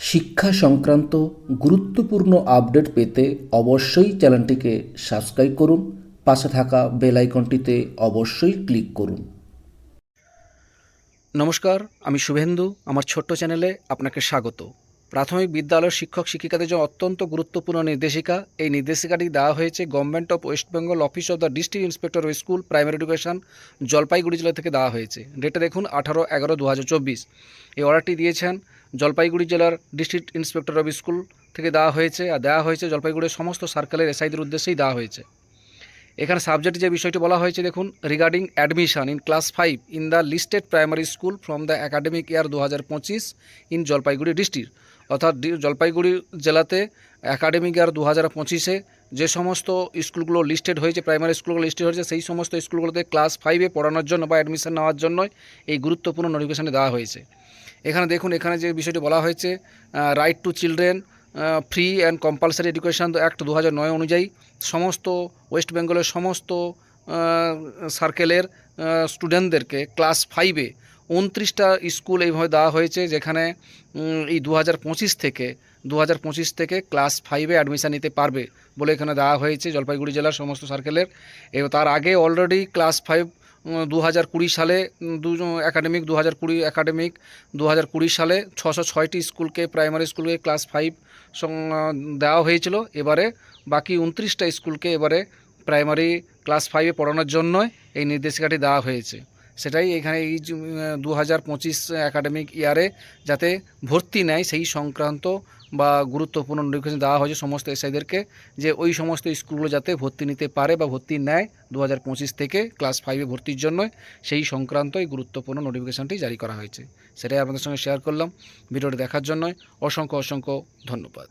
শিক্ষা সংক্রান্ত গুরুত্বপূর্ণ আপডেট পেতে অবশ্যই চ্যানেলটিকে সাবস্ক্রাইব করুন, পাশে থাকা বেল আইকনটিতে অবশ্যই ক্লিক করুন। নমস্কার, আমি শুভেন্দু, আমার ছোট্ট চ্যানেলে আপনাকে স্বাগত। প্রাথমিক বিদ্যালয়ের শিক্ষক শিক্ষিকাদের জন্য অত্যন্ত গুরুত্বপূর্ণ নির্দেশিকা। এই নির্দেশিকাটি দেওয়া হয়েছে government of West Bengal office of the district inspector of school primary education Jalpaiguri জেলা থেকে দেওয়া হয়েছে। ডেটে দেখুন, আঠারো এগারো দু এই অর্ডারটি দিয়েছেন জলপাইগুড়ি জেলার ডিস্ট্রিক্ট ইন্সপেক্টর অফ স্কুল থেকে দেওয়া হয়েছে আর দেওয়া হয়েছে জলপাইগুড়ির সমস্ত সার্কেলের এসআইদের উদ্দেশ্যেই দেওয়া হয়েছে। এখানে সাবজেক্ট যে বিষয়টি বলা হয়েছে দেখুন regarding admission in class five in the listed primary school from the academic year দু হাজার পঁচিশ ইন জলপাইগুড়ি ডিস্ট্রিক্ট অর্থাৎ জলপাইগুড়ি জেলাতে একাডেমিক ইয়ার দু হাজার পঁচিশে যে সমস্ত স্কুলগুলো লিস্টেড হয়েছে প্রাইমারি স্কুলগুলো লিস্টেড হয়েছে, সেই সমস্ত স্কুলগুলোতে ক্লাস ফাইভে পড়ানোর জন্য বা অ্যাডমিশন নেওয়ার জন্য এই গুরুত্বপূর্ণ নোটিফিকেশানে দেওয়া হয়েছে। এখানে দেখুন, এখানে যে বিষয়টি বলা হয়েছে right to children free and compulsory education act দু নয় অনুযায়ী সমস্ত ওয়েস্ট বেঙ্গলের সমস্ত সার্কেলের স্টুডেন্টদেরকে ক্লাস ফাইভে উনত্রিশটা স্কুল এইভাবে দেওয়া হয়েছে, যেখানে এই দু হাজার পঁচিশ থেকে দু হাজার পঁচিশ থেকে ক্লাস ফাইভে অ্যাডমিশান নিতে পারবে বলে এখানে দেওয়া হয়েছে জলপাইগুড়ি জেলার সমস্ত সার্কেলের এবং তার আগে অলরেডি ক্লাস ফাইভ দু হাজার কুড়ি সালে দু একাডেমিক দু হাজার কুড়ি একাডেমিক দু হাজার কুড়ি সালে ছশো ছয়টি স্কুলকে প্রাইমারি স্কুলকে ক্লাস ফাইভ দেওয়া হয়েছিল। এবারে বাকি উনত্রিশটা স্কুলকে এবারে প্রাইমারি ক্লাস ফাইভে পড়ানোর জন্য এই নির্দেশিকাটি দেওয়া হয়েছে। সেটাই এখানে এই দু হাজার পঁচিশ একাডেমিক ইয়ারে যাতে ভর্তি নেয় সেই সংক্রান্ত বা গুরুত্বপূর্ণ নোটিফিকেশন দেওয়া হয়েছে সমস্ত এসআইদেরকে যে ওই সমস্ত স্কুলগুলো যাতে ভর্তি নিতে পারে বা ভর্তি নেয় দু হাজার পঁচিশ থেকে ক্লাস ফাইভে ভর্তির জন্য, সেই সংক্রান্ত এই গুরুত্বপূর্ণ নোটিফিকেশনটি জারি করা হয়েছে। সেটাই আপনাদের সঙ্গে শেয়ার করলাম। ভিডিওটি দেখার জন্য অসংখ্য অসংখ্য ধন্যবাদ।